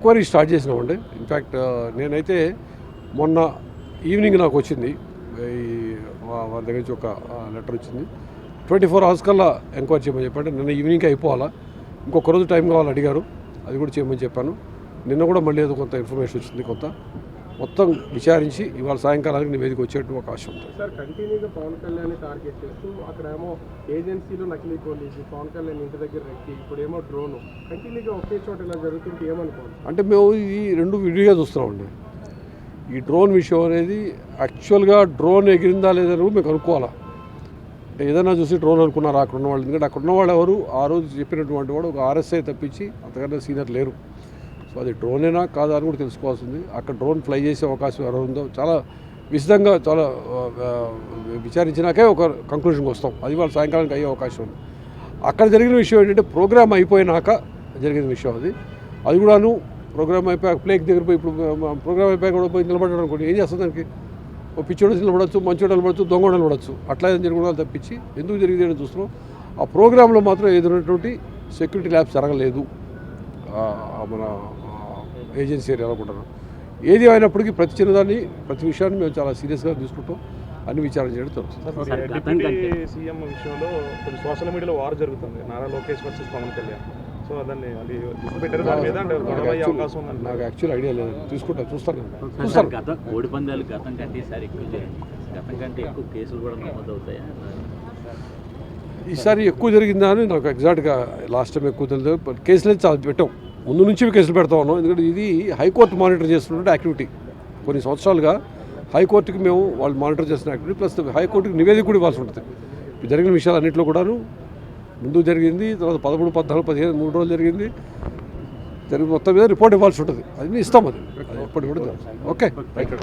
Enquiry start చేసినామండి. In fact నేనైతే మొన్న ఈవినింగ్ నాకు వచ్చింది. ఈ వాళ్ళ దగ్గర నుంచి ఒక లెటర్ వచ్చింది. ట్వంటీ ఫోర్ అవర్స్ కల్లా ఎంక్వైరీ చేయమని చెప్పండి. నిన్న ఈవినింగ్కి అయిపోవాలా? ఇంకొక రోజు టైం కావాలి అడిగారు. అది కూడా చేయమని చెప్పాను. నిన్న కూడా మళ్ళీ ఏదో కొంత ఇన్ఫర్మేషన్ వచ్చింది కొంత. మొత్తం విచారించి ఇవాళ సాయంకాలానికి నివేదిక వచ్చేట్టు అవకాశం ఉంటుంది. సార్ కంటిన్యూగా పవన్ కళ్యాణ్ టార్గెట్ చేస్తూ అక్కడ ఏమో ఏజెన్సీలో నకిలీ పోలీసు పవన్ కళ్యాణ్ ఇంటి దగ్గర రెక్కి ఇప్పుడేమో డ్రోన్. కంటిన్యూగా ఒకే చోట ఇలా జరుగుతుంటే ఏమనుకోవాలి? అంటే మేము ఈ రెండు విడిగా చూస్తున్నామండి. ఈ డ్రోన్ విషయం అనేది యాక్చువల్గా డ్రోన్ ఎగిరిందా లేదా మేము కనుక్కోవాలా. అంటే ఏదైనా చూసి డ్రోన్ అనుకున్నారు? అక్కడ ఉన్న వాళ్ళు ఎందుకంటే అక్కడ ఉన్న వాళ్ళు ఎవరు? ఆ రోజు చెప్పినటువంటి వాడు ఒక ఆర్ఎస్ఐ తప్పించి అంతకన్నా సీనియర్ లేరు. సో అది డ్రోనేనా కాదా అని కూడా తెలుసుకోవాల్సింది. అక్కడ డ్రోన్ ఫ్లై చేసే అవకాశం ఎవరు ఉందో చాలా విశదంగా చాలా విచారించినాకే ఒక కంక్లూషన్కి వస్తాం. అది వాళ్ళ సాయంకాలానికి అయ్యే అవకాశం ఉంది. అక్కడ జరిగిన విషయం ఏంటంటే ప్రోగ్రామ్ అయిపోయినాక జరిగిన విషయం అది. అది కూడాను ప్రోగ్రామ్ అయిపోయాక ప్లేక్ దగ్గర పోయి ఇప్పుడు ప్రోగ్రామ్ అయిపోయాక కూడా పోయి నిలబడడం అనుకోండి ఏం చేస్తుంది దానికి? ఓ పిచ్చోడు నిలబడచ్చు మంచోడు నిలబడచ్చు దొంగ నిలబడచ్చు. అట్లా ఏదైనా జరగడం తప్పించి ఎందుకు జరిగింది అని చూస్తున్నాం. ఆ ప్రోగ్రాంలో మాత్రం ఎదురైనటువంటి సెక్యూరిటీ ల్యాబ్స్ జరగలేదు. మన ఏజెన్సీ ఏరియాలో కూడా ఏది అయినప్పటికీ ప్రతి చిన్నదాన్ని ప్రతి విషయాన్ని మేము చాలా సీరియస్గా తీసుకుంటాం. అన్ని విచారణ చేయడం డిప్యూటీ సీఎం విషయంలో కొంచెం సోషల్ మీడియాలో వార్ జరుగుతుంది. నారా లోకేష్ వర్సెస్ పవన్ కళ్యాణ్. సో దాన్ని అది పెట్టారు దాని మీద అవకాశం ఉందండి నాకు యాక్చువల్ ఐడియా లేదు. తీసుకుంటా చూస్తాను చూస్తాను. గతం కోడి పందాలు గతం కంటే ఈసారి ఎక్కువ గతం కంటే ఎక్కువ కేసులు కూడా నమోదవుతాయా ఈసారి ఎక్కువ జరిగిందా అని నాకు ఎగ్జాక్ట్గా లాస్ట్ టైం ఎక్కువ తెలియదు బట్ కేసులు అయితే చాలా పెట్టాం. ముందు నుంచి కేసులు పెడతా ఉన్నాం. ఎందుకంటే ఇది హైకోర్టు మానిటర్ చేస్తున్న యాక్టివిటీ. కొన్ని సంవత్సరాలుగా హైకోర్టుకి మేము వాళ్ళు మానిటర్ చేస్తున్న యాక్టివిటీ ప్లస్ హైకోర్టుకి నివేదిక కూడా ఇవ్వాల్సి ఉంటుంది. ఇప్పుడు జరిగిన విషయాలన్నింటిలో కూడాను ముందు జరిగింది తర్వాత పదమూడు పద్నాలుగు పదిహేను మూడు రోజులు జరిగింది. జరిగిన మొత్తం మీద రిపోర్ట్ ఇవ్వాల్సి ఉంటుంది. అది ఇస్తాం అది. అది కూడా ఓకే. రైట్